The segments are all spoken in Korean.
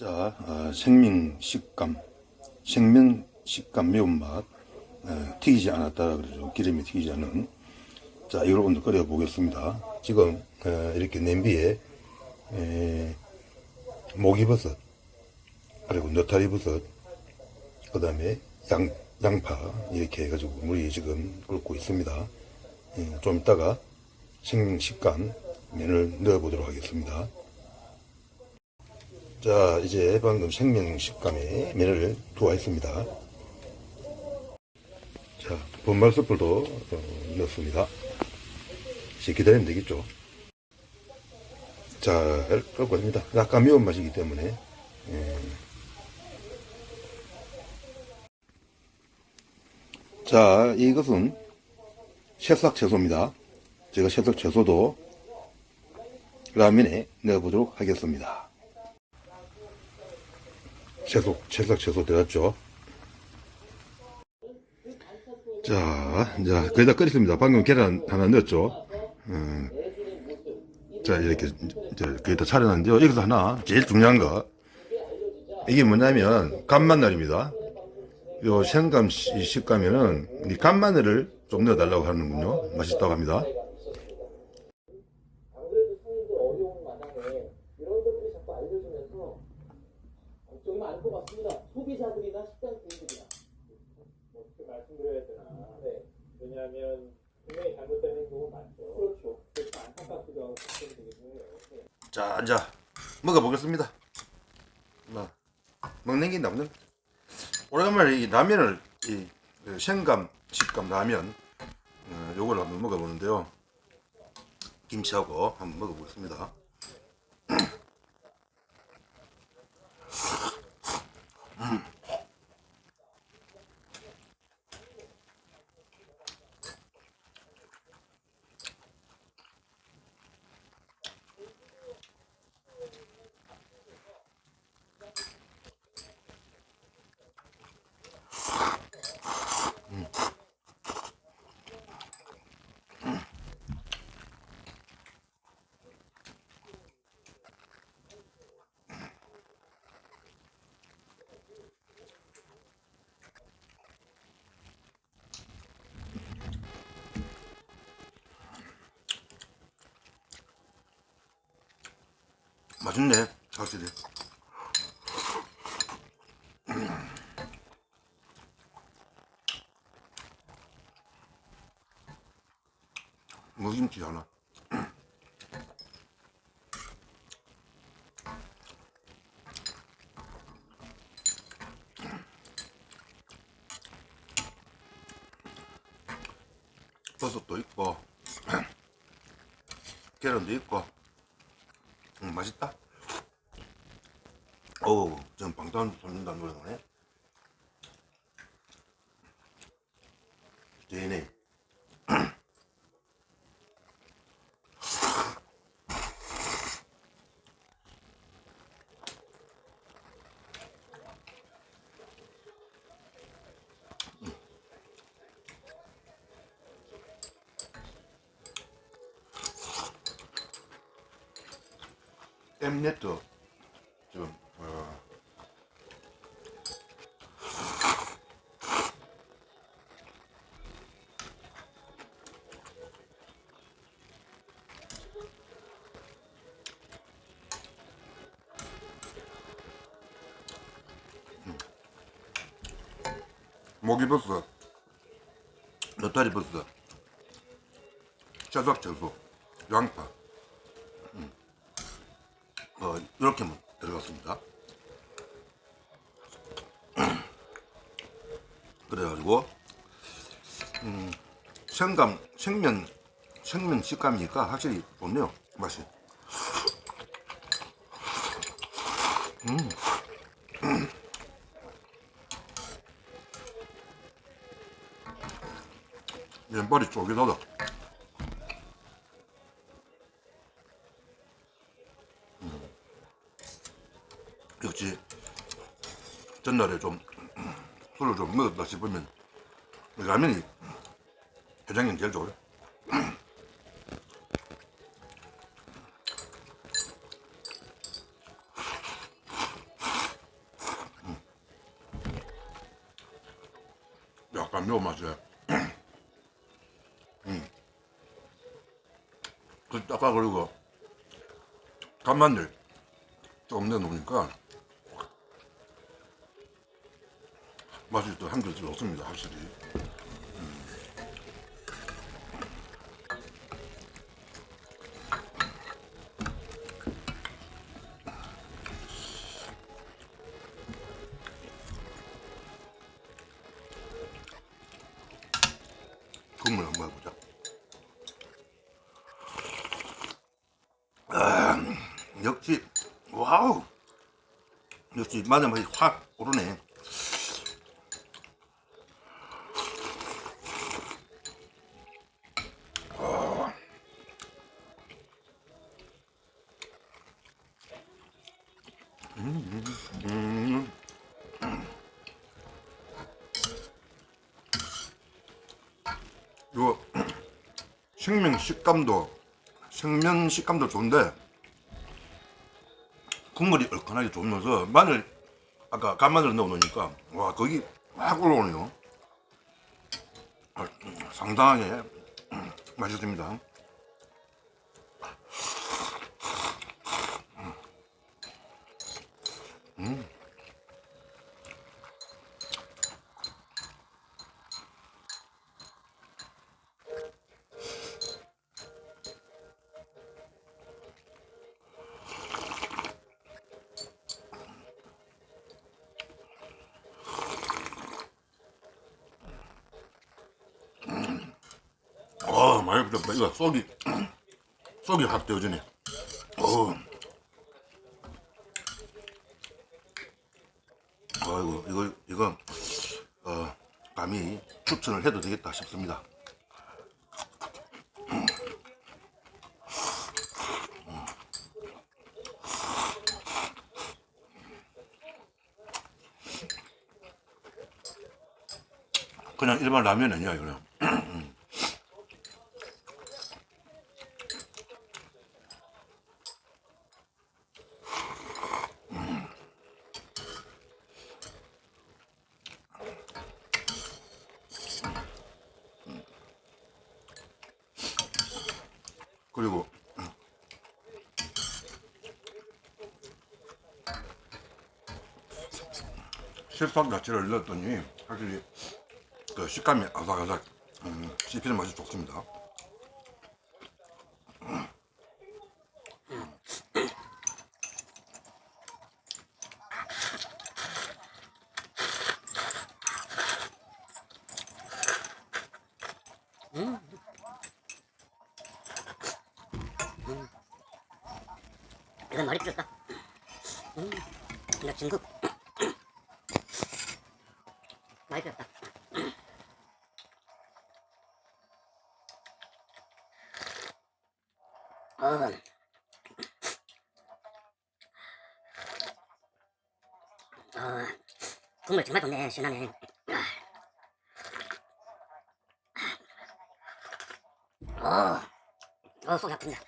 자, 어, 생명 식감, 생면 식감 매운맛, 어, 튀기지 않았다 그러죠. 기름이 튀기지 않은. 자, 오늘 끓여 보겠습니다. 지금 어, 이렇게 냄비에 에, 목이버섯, 그리고 느타리버섯, 그 다음에 양, 양파 이렇게 해가지고 물이 지금 끓고 있습니다. 예, 좀 이따가 생명 식감 면을 넣어보도록 하겠습니다. 자, 이제 방금 생명 식감에 면을 투하했습니다. 자, 분말 숯불도 어. 이제 기다리면 되겠죠. 자, 끓고 있습니다. 약간 매운 맛이기 때문에. 예. 자, 이것은 새싹 채소입니다. 제가 새싹 채소도 라면에 넣어보도록 하겠습니다. 채싹 채소 들어갔죠? 자, 이제 거의 다 끓였습니다. 방금 계란 하나 넣었죠? 어, 자, 이렇게, 이제 거의 다 차려놨는데요. 여기서 하나, 제일 중요한 거. 이게 뭐냐면, 간마늘입니다. 요 생감 시- 식감에는 이 간마늘을 좀 넣어달라고 하는군요. 맛있다고 합니다. 아무래도 성인들 어려운 마당에 이런 것들이 자꾸 알려주면서 걱정이 많을 것 같습니다. 소비자들이나 식당 주인들이나. 어떻게 말씀드려야 되나. 네. 왜냐하면 분명히 잘못된 행동은 많죠. 그렇죠. 그래서 안타깝기도 하고 걱정이 되기도 해요. 네. 자, 앉아. 먹어보겠습니다. 뭐, 먹는 게 남는. 오래간만에 이 라면을, 이, 그 생감, 식감 라면, 어, 요걸 한번 먹어보는데요. 김치하고 한번 먹어보겠습니다. 맛있네, 확실히. 무김치 하나. 버섯도 있고, 계란도 있고, 음, 맛있다. 어우, 지금 방탄 쏟는다 노래 나네. 엠 네트 지금 어, 음. 목이버섯 너타리버섯 채석 채소 양파 어, 이렇게만 들어갔습니다. 그래가지고, 음, 생감, 생면, 생면 식감이니까 확실히 좋네요. 맛이. 음. 면발이 쫄깃하다. 역시 전날에 좀 술을 좀 먹었다 싶으면 라면이 회장님 제일 좋아요. 약간 매운 맛이야. 음. 그 아까 그리고 간만들, 조금 넣어놓으니까 맛이 또 한결 좋습니다, 확실히. 국물 한번 해보자. 아, 역시 와우 역시 마늘 맛이 확 오르네. 생명 식감도 생면 식감도 좋은데 국물이 얼큰하게 좋으면서 마늘 아까 간마늘 넣어 놓으니까 와 거기 확 올라오네요 아, 음, 상당하게 음, 맛있습니다 음. 많이 부럽다. 이거 쏙이, 쏙이 확 되어지네. 어. 아이고, 이거, 이거, 어, 감히 추천을 해도 되겠다 싶습니다. 그냥 일반 라면 아니야, 이거는. 그리고 실밥 야채를 넣었더니 확실히 그 식감이 아삭아삭 음, 씹히는 맛이 좋습니다. 이건 머리 뜯었다. 음, 나 중국. 뜯었다. 어. 어, 국물 정말 좋네, 시원하네. 어, 어, 속이 아픈다.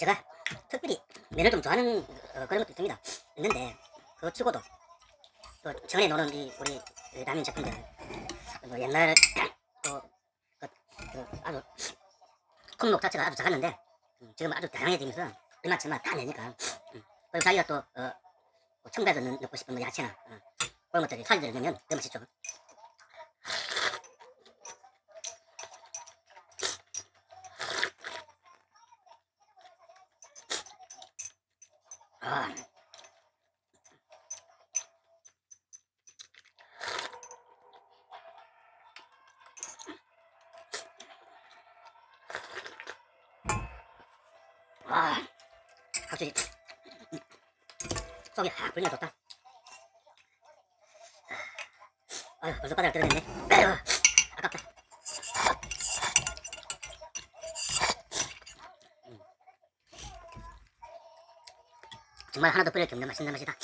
제가 특별히 면을 좀 좋아하는 어, 그런 것도 있습니다. 있는데 그거 치고도 또 전에 노는 이 우리 그 라면 제품들 뭐 옛날 또 그, 그 아주 품목 자체가 아주 작았는데 음, 지금 아주 다양해지면서 얼마치만 다 내니까 음, 그리고 자기가 또 어, 뭐 첨가해서 넣- 넣고 싶은 뭐 야채나 어, 그런 것들이 살들을 넣으면 더 맛있죠. 아. 아, 확실히 속이 확 불려 좋다. 아유, 벌써 바닥을 떨어졌네. 아깝다. 정말 하나도 뿌릴 게 없는 맛있는 맛이다.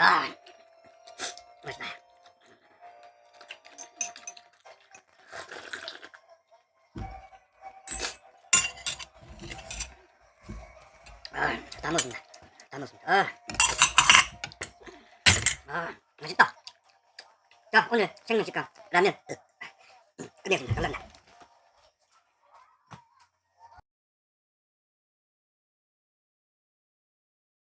아, 맛있다. 아, 다 먹습니다. 다 먹습니다. 아, 아, 맛있다. 자, 오늘 생명식감 라면 끝. 끝내겠습니다. 감사합니다.